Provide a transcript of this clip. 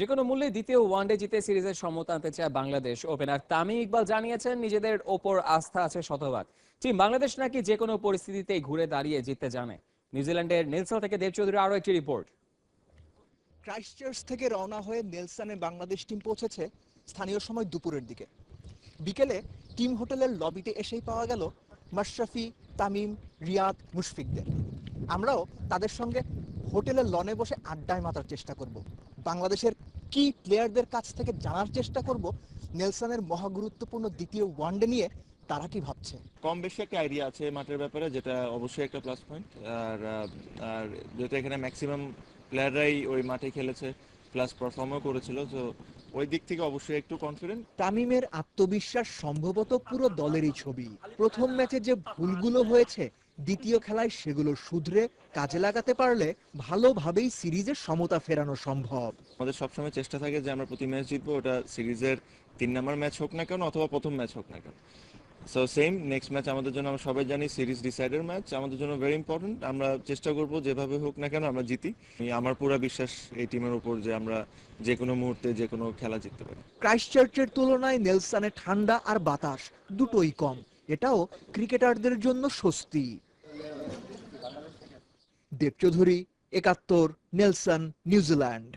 যে কোনো মূল্যে দ্বিতীয় ওয়ানডে জিতে সিরিজের সমতা আনতে চায় বাংলাদেশ ওপেনার তামিম ইকবাল জানিয়েছেন, নিজেদের ওপর আস্থা আছে শতভাগ। টিম বাংলাদেশ নাকি যে কোনো পরিস্থিতিতেই ঘুরে দাঁড়িয়ে জিততে জানে। নিউজিল্যান্ডের নেলসন থেকে দেব চৌধুরী আরও একটি রিপোর্ট। ক্রাইস্টচার্চ থেকে রওনা হয়ে নেলসনে বাংলাদেশ টিম পৌঁছেছে স্থানীয় সময় দুপুরের দিকে। বিকেলে টিম হোটেলের লবিতে এসেই পাওয়া গেল মাশরাফি, তামিম, রিয়াদ, মুশফিকদের। আমরাও তাদের সঙ্গে হোটেলের লনে বসে আড্ডায় মাতার চেষ্টা করব। বাংলাদেশের কি প্লেয়ারদের কাছ থেকে জানার চেষ্টা করব নেলসনের মহাগুরুত্বপূর্ণ দ্বিতীয় ওয়ানডে নিয়ে তারা কি ভাবছে? কম বেশি একটা আইডিয়া আছে মাঠের ব্যাপারে যেটা অবশ্যই একটা প্লাস পয়েন্ট আর আর যেহেতু এখানে ম্যাক্সিমাম প্লেয়াররাই ওই মাঠে খেলেছে প্লাস পারফর্মও করেছিল তো ওই দিক থেকে অবশ্যই একটু কনফিডেন্ট তামিমের আত্মবিশ্বাস সম্ভবত পুরো দলেরই ছবি। প্রথম ম্যাচে যে ভুলগুলো হয়েছে দ্বিতীয় খেলায় সেগুলো শুধরে কাজে লাগাতে পারলে ভালোভাবেই সিরিজের সমতা ফেরানো সম্ভব। আমাদের সবসময় চেষ্টা থাকে যে আমরা প্রতি ম্যাচ জিতবো ওটা সিরিজের তিন নম্বর ম্যাচ হোক না কেন অথবা প্রথম ম্যাচ হোক না কেন। সো সেম নেক্সট ম্যাচ আমাদের জন্য আমরা সবাই জানি সিরিজ ডিসাইডের ম্যাচ আমাদের জন্য ভেরি ইম্পর্টেন্ট আমরা চেষ্টা করব যেভাবে হোক না কেন আমরা জিতি। আমার পুরো বিশ্বাস এই টিমের উপর যে আমরা যে কোনো মুহূর্তে যে কোনো খেলা জিততে পারি। ক্রাইস্টচার্চের তুলনায় নেলসনে ঠান্ডা আর বাতাস দুটোই কম। এটাও ক্রিকেটারদের জন্য স্বস্তি। দেবচৌধুরী একাত্তর নেলসন নিউজিল্যান্ড।